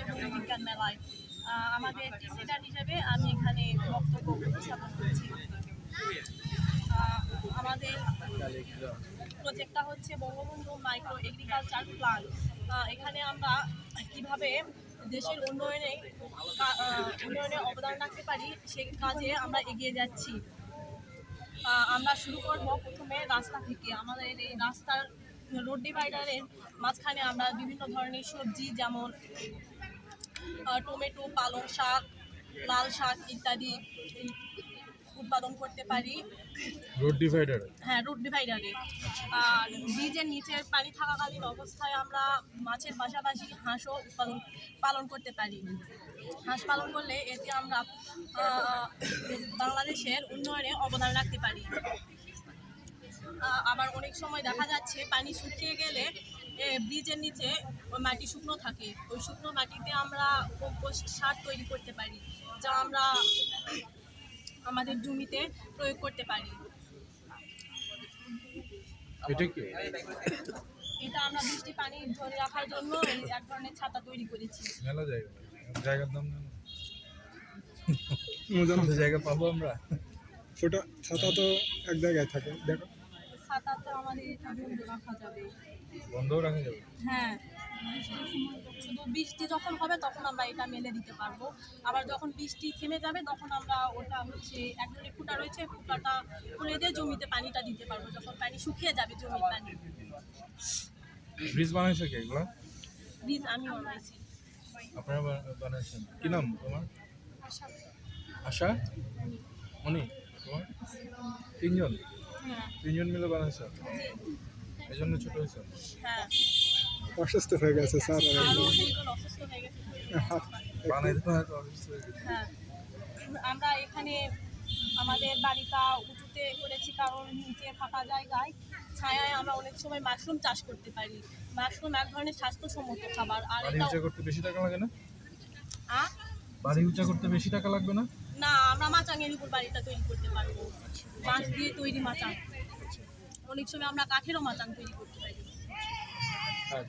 এবং বিজ্ঞান মেলায়। আমাদের টিচিটার হিসেবে আমি এখানে বক্তব্য উপস্থাপন আমাদের প্রজেক্টটা হচ্ছে বঙ্গবন্ধু মাইক্রো এগ্রিকালচার প্ল্যান। এখানে আমরা কীভাবে দেশের উন্নয়নে উন্নয়নে অবদান রাখতে পারি, সেই কাজে আমরা এগিয়ে যাচ্ছি। আমরা শুরু করব প্রথমে রাস্তা থেকে। আমাদের এই রাস্তার রোড ডিভাইডারের মাঝখানে আমরা বিভিন্ন ধরনের সবজি যেমন টমেটো পালং শাক লাল শাক ইত্যাদি উৎপাদন করতে পারি। Road divider? হ্যাঁ রোড ডিভাইডারে। আর ব্রিজের নিচের পানি থাকাকালীন অবস্থায় আমরা মাছের পাশাপাশি হাঁসও উৎপাদন পালন করতে পারি। হাঁস পালন করলে এতে আমরা বাংলাদেশের উন্নয়নে অবদান রাখতে পারি। আবার অনেক সময় দেখা যাচ্ছে পানি শুকিয়ে গেলে ব্রিজের নিচে ওই মাটি শুকনো থাকে। ওই শুকনো মাটিতে আমরা কম্পোস্ট সার তৈরি করতে পারি যা আমরা আমাদের জমিতে প্রয়োগ করতে পারি। এটা কি? এটা আমরা বৃষ্টি পানি ধরে রাখার জন্য এই এক ধরনের ছাতা তৈরি করেছি। মেলা জায়গা। জায়গার দাম জায়গা পাবো আমরা? ছোট ছাতা তো এক জায়গায় থাকে দেখো। ছাতা তো আমাদের এটা বন্ধ রাখা যাবে। বন্ধও রাখা যাবে? হ্যাঁ বৃষ্টির সময় শুধু বৃষ্টি যখন হবে তখন আমরা এটা মেলে দিতে পারব। আবার যখন বৃষ্টি থেমে যাবে তখন আমরা ওটা হচ্ছে এক ধরনের ফুটা রয়েছে ফুটাটা খুলে দিয়ে জমিতে পানিটা দিতে পারব যখন পানি শুকিয়ে যাবে জমির পানি। ব্রিজ বানাইছে কে এগুলো? বীজ আমি বানাইছি। আপনারা বানাইছেন? কি নাম তোমার? আশা? মনি তোমার? তিনজন? তিনজন মিলে বানাইছ? এই জন্য ছোট হয়েছে? হ্যাঁ। অসুস্থ হয়ে গেছে স্যার। হয়ে বানাইতে বানাইতে অসুস্থ হয়ে গেছে। হ্যাঁ। আমরা এখানে আমাদের বাড়িটা উঁচুতে করেছি কারণ নিচে ফাঁকা জায়গায়। ছায়ায় আমরা অনেক সময় মাশরুম চাষ করতে পারি। মাশরুম এক ধরনের স্বাস্থ্যসম্মত খাবার। আর বাড়ি এটা উঁচা করতে বেশি টাকা লাগে না? বাড়ি উঁচা করতে বেশি টাকা লাগবে না? না আমরা মাচাঙের উপর বাড়িটা তৈরি করতে পারব। বাঁশ দিয়ে তৈরি মাচাং অনেক সময় আমরা কাঠেরও মাচান তৈরি করতে পারি।